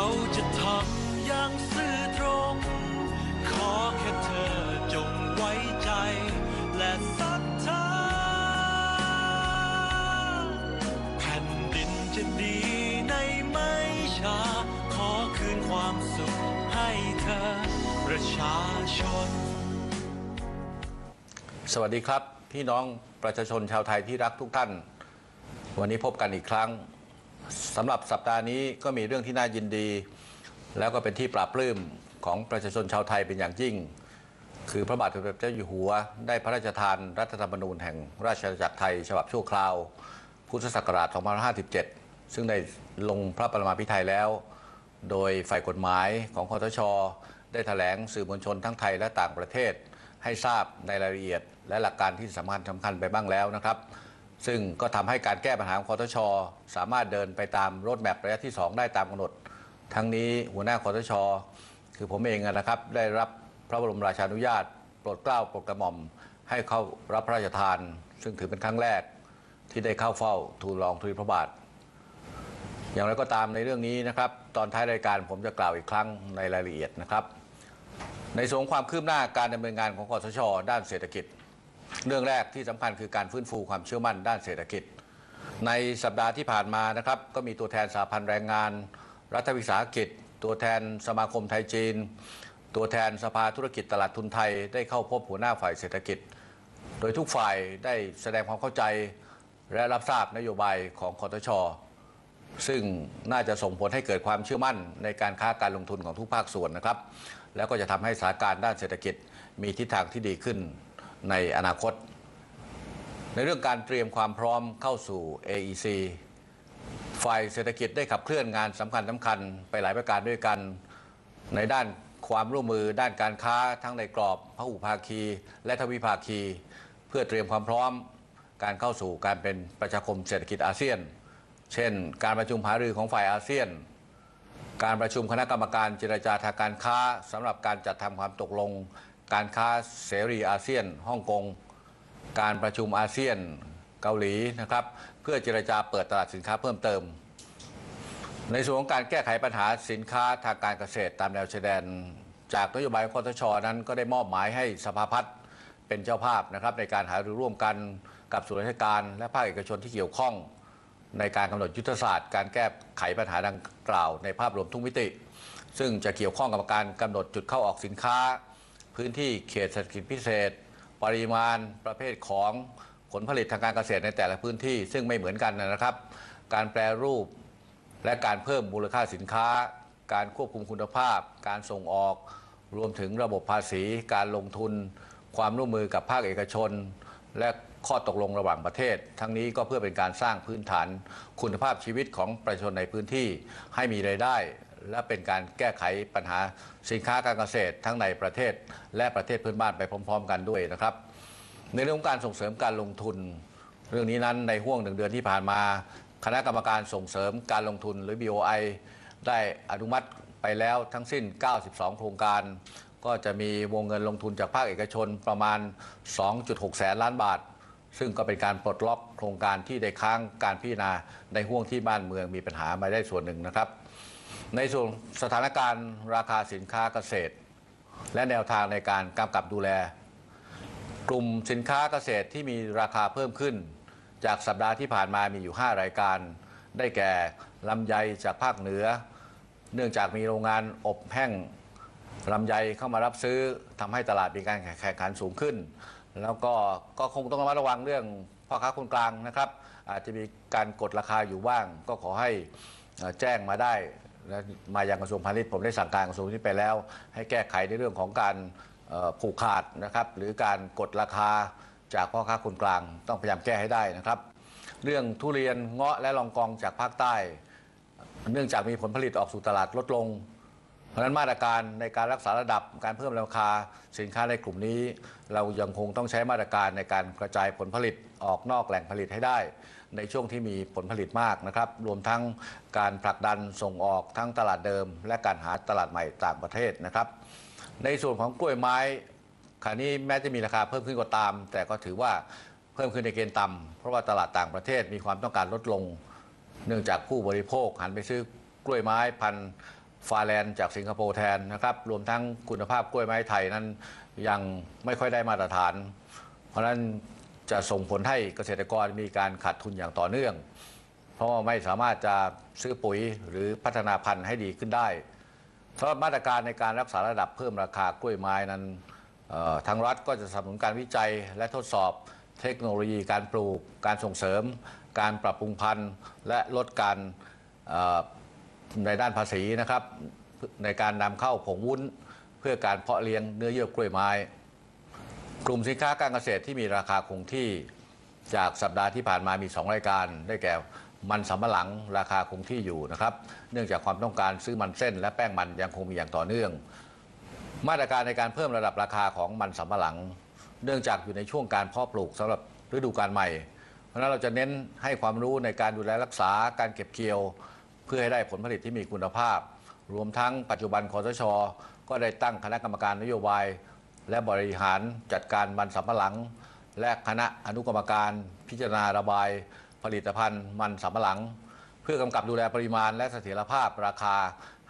เราจะทำอย่างซื่อตรง ขอแค่เธอจงไว้ใจ และศรัทธาแผ่นดินจะดีในไม่ช้า ขอคืนความสุขให้เธอ ประชาชน สวัสดีครับ พี่น้องประชาชนชาวไทยที่รักทุกท่าน วันนี้พบกันอีกครั้ง สำหรับสัปดาห์นี้ก็มีเรื่องที่น่ายินดี แล้วก็เป็นที่ปราบปลื้มของประชาชนชาวไทยเป็นอย่างยิ่ง คือพระบาทสมเด็จเจ้าอยู่หัว ได้พระราชทานรัฐธรรมนูญแห่งราชอาณาจักรไทย ฉบับชั่วคราว พุทธศักราช 2557 ซึ่งได้ลงพระประมาพิไทยแล้ว โดยฝ่ายกฎหมายของคอทช ได้แถลงสื่อมวลชนทั้งไทยและต่างประเทศ ให้ทราบในรายละเอียด และหลักการที่สำคัญสำคัญไปบ้างแล้วนะครับ ซึ่งก็ทำให้การแก้ปัญหาของคอทช สามารถเดินไปตามรถแมพระยะที่ 2 ได้ตามกำหนด ทั้งนี้หัวหน้าคอทช คือผมเองนะครับ ได้รับพระบรมราชานุญาต โปรดเกล้าโปรดกระหม่อม ให้เข้ารับพระราชทาน ซึ่งถือเป็นครั้งแรกที่ได้เข้าเฝ้าทูลรองทูลพระบาท อย่างไรก็ตามในเรื่องนี้นะครับ ตอนท้ายรายการผมจะกล่าวอีกครั้งในรายละเอียดนะครับ ในส่วนของความคืบหน้าการดำเนินงานของคอสช ด้านเศรษฐกิจ เรื่องแรกที่สำคัญคือการฟื้นฟูความเชื่อมั่นด้านเศรษฐกิจ ในสัปดาห์ที่ผ่านมานะครับก็มีตัวแทนสาพันธ์แรงงาน รัฐวิสาหกิจ ตัวแทนสมาคมไทยจีน ตัวแทนสภาธุรกิจตลาดทุนไทย ได้เข้าพบหัวหน้าฝ่ายเศรษฐกิจ โดยทุกฝ่ายได้แสดงความเข้าใจและรับทราบนโยบายของคอทช ซึ่งน่าจะส่งผลให้เกิดความเชื่อมั่นในการค้าการลงทุนของทุกภาคส่วนนะครับ แล้วก็จะทำให้สถานการณ์ด้านเศรษฐกิจมีทิศทางที่ดีขึ้น ในอนาคต ในเรื่องการเตรียมความพร้อมเข้าสู่ AEC ฝ่ายเศรษฐกิจได้ขับเคลื่อนงานสำคัญสำคัญไปหลายประการด้วยกัน ในด้านความร่วมมือด้านการค้าทั้งในกรอบพหุภาคี และทวิภาคี เพื่อเตรียมความพร้อมการเข้าสู่การเป็นประชาคมเศรษฐกิจอาเซียน เช่น การประชุมหารือของฝ่ายอาเซียน การประชุมคณะกรรมการเจรจาทางการค้าสำหรับการจัดทำความตกลง การค้าเสรีอาเซียนฮ่องกง การประชุมอาเซียนเกาหลีนะครับ เพื่อเจรจาเปิดตลาดสินค้าเพิ่มเติม ในส่วนของการแก้ไขปัญหาสินค้าทางการเกษตรตามแนวชายแดน จากนโยบายของคอทชนั้นก็ได้มอบหมายให้สภาพัฒน์เป็นเจ้าภาพนะครับในการหารือร่วมกันกับส่วนราชการ และภาคเอกชนที่เกี่ยวข้อง ในการกำหนดยุทธศาสตร์ การแก้ไขปัญหาดังกล่าวในภาพรวมทุกมิติ ซึ่งจะเกี่ยวข้องกับการกำหนดจุดเข้าออกสินค้า พื้นที่เขตเศรษฐกิจพิเศษ ปริมาณประเภทของผลผลิตทางการเกษตรในแต่ละพื้นที่ ซึ่งไม่เหมือนกันนะครับ การแปรรูปและการเพิ่มมูลค่าสินค้า การควบคุมคุณภาพ การส่งออก รวมถึงระบบภาษี การลงทุน ความร่วมมือกับภาคเอกชน และข้อตกลงระหว่างประเทศ ทั้งนี้ก็เพื่อเป็นการสร้างพื้นฐานคุณภาพชีวิตของประชาชนในพื้นที่ให้มีรายได้ และเป็นการแก้ไขปัญหาสินค้าการเกษตรทั้งในประเทศและประเทศเพื่อนบ้านไปพร้อม ๆ กันด้วยนะครับ ในเรื่องของการส่งเสริมการลงทุน เรื่องนี้นั้นในห่วงหนึ่งเดือนที่ผ่านมา คณะกรรมการส่งเสริมการลงทุนหรือ BOI ได้อนุมัติไปแล้วทั้งสิ้น 92 โครงการ ก็จะมีวงเงินลงทุนจากภาคเอกชนประมาณ 2.6 แสนล้านบาทซึ่งก็เป็นการปลดล็อกโครงการที่ได้ค้างการพิจารณาในห่วงที่บ้านเมืองมีปัญหามาได้ส่วนหนึ่งนะครับ ในส่วนสถานการณ์ราคาสินค้าเกษตร และแนวทางในการกำกับดูแล กลุ่มสินค้าเกษตรที่มีราคาเพิ่มขึ้น จากสัปดาห์ที่ผ่านมามีอยู่ 5 รายการ ได้แก่ลำไยจากภาคเหนือ เนื่องจากมีโรงงานอบแห้งลำไยเข้ามารับซื้อทำให้ตลาดมีการแข่งขันสูงขึ้น แล้วก็ก็คงต้องระมัดระวังเรื่องพ่อค้าคนกลางนะครับ อาจจะมีการกดราคาอยู่บ้าง ก็ขอให้แจ้งมาได้ และมายังกระทรวงพาณิชย์ผมได้สั่งการกระทรวงพาณิชย์ไปแล้ว ให้แก้ไขในเรื่องของการผูกขาดนะครับ หรือการกดราคาจากพ่อค้าคนกลาง ต้องพยายามแก้ให้ได้นะครับ เรื่องทุเรียนเงาะและลองกองจากภาคใต้ เนื่องจากมีผลผลิตออกสู่ตลาดลดลง เพราะนั้นมาตรการในการรักษาระดับการเพิ่มราคาสินค้าในกลุ่มนี้ เรายังคงต้องใช้มาตรการในการกระจายผลผลิตออกนอกแหล่งผลิตให้ได้ ในช่วงที่มีผลผลิตมากนะครับ รวมทั้งการผลักดันส่งออกทั้งตลาดเดิม และการหาตลาดใหม่ต่างประเทศนะครับ ในส่วนของกล้วยไม้ขณะนี้แม้จะมีราคาเพิ่มขึ้นก็ตาม แต่ก็ถือว่าเพิ่มขึ้นในเกณฑ์ต่ำเพราะว่าตลาดต่างประเทศมีความต้องการลดลง เนื่องจากผู้บริโภคหันไปซื้อกล้วยไม้พันธุ์ฟาแลนจากสิงคโปร์แทนนะครับ รวมทั้งคุณภาพกล้วยไม้ไทยนั้นยังไม่ค่อยได้มาตรฐาน เพราะฉะนั้น จะส่งผลให้เกษตรกรมีการขาดทุนอย่างต่อเนื่อง เพราะว่าไม่สามารถจะซื้อปุ๋ยหรือพัฒนาพันธุ์ให้ดีขึ้นได้สำหรับมาตรการในการรักษาระดับเพิ่มราคากล้วยไม้นั้นทางรัฐก็จะสนับสนุนการวิจัยและทดสอบเทคโนโลยีการปลูก การส่งเสริม การปรับปรุงพันธุ์ และลดการในด้านภาษีนะครับ ในการนำเข้าผงวุ้น เพื่อการเพาะเลี้ยงเนื้อเยื่อกล้วยไม้ กลุ่มสินค้าการเกษตรที่มีราคาคงที่จากสัปดาห์ที่ผ่านมามี 2 รายการ ได้แก่มันสำปะหลังราคาคงที่อยู่นะครับ เนื่องจากความต้องการซื้อมันเส้น และแป้งมันยังคงมีอย่างต่อเนื่อง มาตรการในการเพิ่มระดับราคาของมันสำปะหลัง เนื่องจากอยู่ในช่วงการเพาะปลูกสำหรับฤดูกาลใหม่ เพราะนั้นเราจะเน้นให้ความรู้ในการดูแลรักษาการเก็บเกี่ยว เพื่อให้ได้ผลผลิตที่มีคุณภาพ รวมทั้งปัจจุบันคอสช ก็ได้ตั้งคณะกรรมการนโยบาย และบริหารจัดการมันสำปะหลัง และคณะอนุกรรมการพิจารณาระบายผลิตภัณฑ์มันสำปะหลัง เพื่อกำกับดูแลปริมาณและเสถียรภาพราคา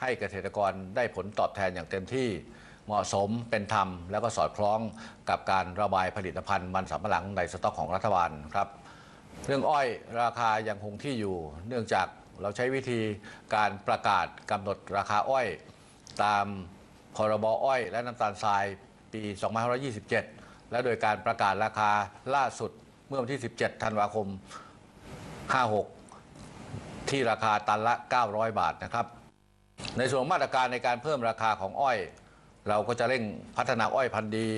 ให้เกษตรกรได้ผลตอบแทนอย่างเต็มที่เหมาะสมเป็นธรรม แล้วก็สอดคล้องกับการระบายผลิตภัณฑ์มันสำปะหลังในสต็อกของรัฐบาลครับเรื่องอ้อยราคายังคงที่อยู่ เนื่องจากเราใช้วิธีการประกาศกำหนดราคาอ้อย ตามพรบอ้อย และน้ำตาลทราย ปี 2527 และโดยการประกาศราคาล่าสุดเมื่อวันที่ 17 ธันวาคม 56 ที่ราคาตันละ 900 บาทนะครับ ในส่วนมาตรการในการเพิ่มราคาของอ้อย เราก็จะเร่งพัฒนาอ้อยพันธุ์ดี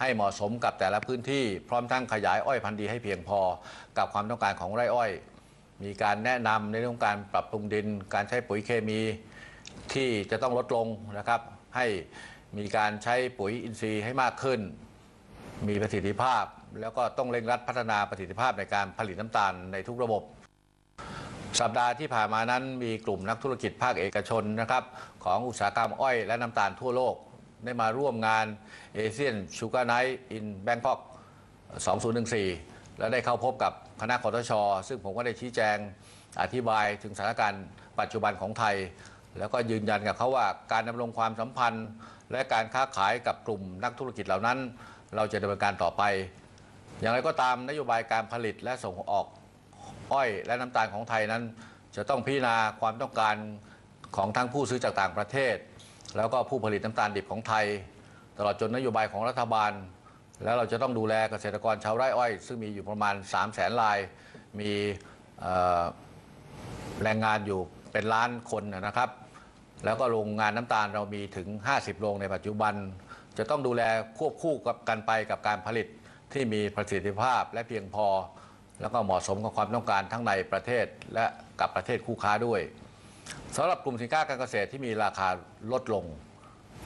ให้เหมาะสมกับแต่ละพื้นที่พร้อมทั้งขยายอ้อยพันธุ์ดีให้เพียงพอกับความต้องการของไร่อ้อย มีการแนะนำในเรื่องของการปรับปรุงดิน การใช้ปุ๋ยเคมีที่จะต้องลดลงนะครับให้ มีการใช้ปุ๋ยอินทรีย์ให้มากขึ้น มีประสิทธิภาพ แล้วก็ต้องเร่งรัดพัฒนาประสิทธิภาพในการผลิตน้ำตาลในทุกระบบ สัปดาห์ที่ผ่านมานั้นมีกลุ่มนักธุรกิจภาคเอกชนนะครับของอุตสาหกรรมอ้อยและน้ำตาลทั่วโลก ได้มาร่วมงานเอเชียนชูการ์ไนท์อินแบงกอก2014 และได้เข้าพบกับคณะคอทช ซึ่งผมก็ได้ชี้แจงอธิบายถึงสถานการณ์ปัจจุบันของไทย แล้วก็ยืนยันกับเขาว่าการดำรงความสัมพันธ์ และการค้าขายกับกลุ่มนักธุรกิจเหล่านั้น เราจะดำเนินการต่อไป อย่างไรก็ตามนโยบายการผลิตและส่งออกอ้อยและน้ำตาลของไทยนั้น จะต้องพิจารณาความต้องการของทั้งผู้ซื้อจากต่างประเทศ แล้วก็ผู้ผลิตน้ำตาลดิบของไทย ตลอดจนนโยบายของรัฐบาล แล้วเราจะต้องดูแลเกษตรกรชาวไร่อ้อย ซึ่งมีอยู่ประมาณ 3 0 0แสนราย มีแรงงานอยู่ เป็นล้านคนนะครับ แล้วก็โรงงานน้ำตาลเรามีถึง 50 โรงในปัจจุบัน จะต้องดูแลควบคู่กับกันไปกับการผลิตที่มีประสิทธิภาพและเพียงพอ แล้วก็เหมาะสมกับความต้องการทั้งในประเทศและกับประเทศคู่ค้าด้วยสำหรับกลุ่มสินค้าการเกษตรที่มีราคาลดลง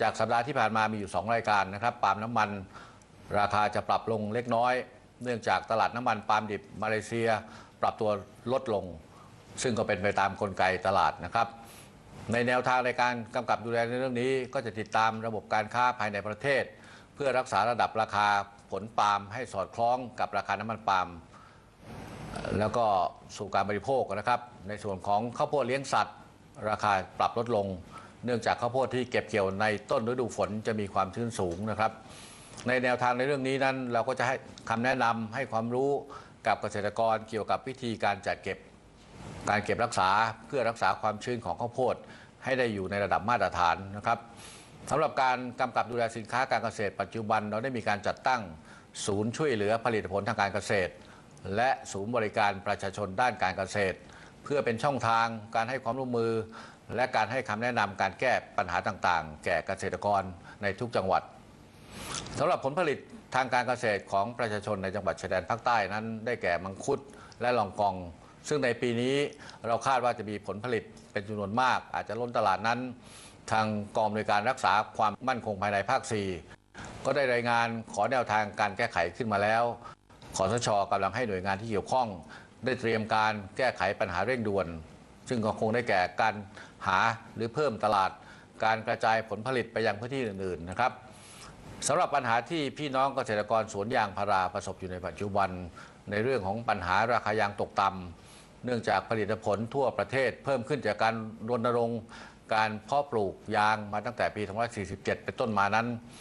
จากสัปดาห์ที่ผ่านมามีอยู่ 2 รายการนะครับปาล์มน้ำมันราคาจะปรับลงเล็กน้อย เนื่องจากตลาดน้ำมันปาล์มดิบมาเลเซีย ปรับตัวลดลง ซึ่งก็เป็นไปตามกลไกตลาดนะครับ ในแนวทางในการกำกับดูแลในเรื่องนี้ ก็จะติดตามระบบการค้าภายในประเทศ เพื่อรักษาระดับราคาผลปาล์มให้สอดคล้องกับราคาน้ำมันปาล์มแล้วก็สู่การบริโภคนะครับ ในส่วนของข้าวโพดเลี้ยงสัตว์ ราคาปรับลดลง เนื่องจากข้าวโพดที่เก็บเกี่ยวในต้นฤดูฝนจะมีความชื้นสูงนะครับ ในแนวทางในเรื่องนี้นั้นเราก็จะให้คำแนะนำให้ความรู้กับเกษตรกรเกี่ยวกับวิธีการจัดเก็บ การเก็บรักษาเพื่อรักษาความชื้นของข้าวโพด ให้ได้อยู่ในระดับมาตรฐานนะครับสำหรับการกำกับดูแลสินค้าการเกษตร ปัจจุบันเราได้มีการจัดตั้งศูนย์ช่วยเหลือผลิตผลทางการเกษตร และศูนย์บริการประชาชนด้านการเกษตร เพื่อเป็นช่องทางการให้ความร่วมมือ และการให้คำแนะนำการแก้ปัญหาต่างๆ แก่เกษตรกรในทุกจังหวัดสำหรับผลผลิตทางการเกษตรของประชาชนในจังหวัดชายแดนภาคใต้นั้น ได้แก่มังคุดและลองกอง ซึ่งในปีนี้เราคาดว่าจะมีผลผลิตเป็นจำนวนมาก อาจจะล้นตลาดนั้น ทางกองบริการรักษาความมั่นคงภายในภาค 4 ก็ได้รายงานขอแนวทางการแก้ไขขึ้นมาแล้วขอสชกำลังให้หน่วยงานที่เกี่ยวข้อง ได้เตรียมการแก้ไขปัญหาเร่งด่วน ซึ่งก็คงได้แก่การหาหรือเพิ่มตลาด การกระจายผลผลิตไปยังพื้นที่อื่นๆนะครับสำหรับปัญหาที่พี่น้องเกษตรกรสวนยางพาราประสบอยู่ในปัจจุบัน ในเรื่องของปัญหาราคายางตกต่ำ เนื่องจากผลิตผลทั่วประเทศ เพิ่มขึ้นจากการรณรงค์การเพาะปลูกยางมาตั้งแต่ปี 2547 เป็นต้นมานั้น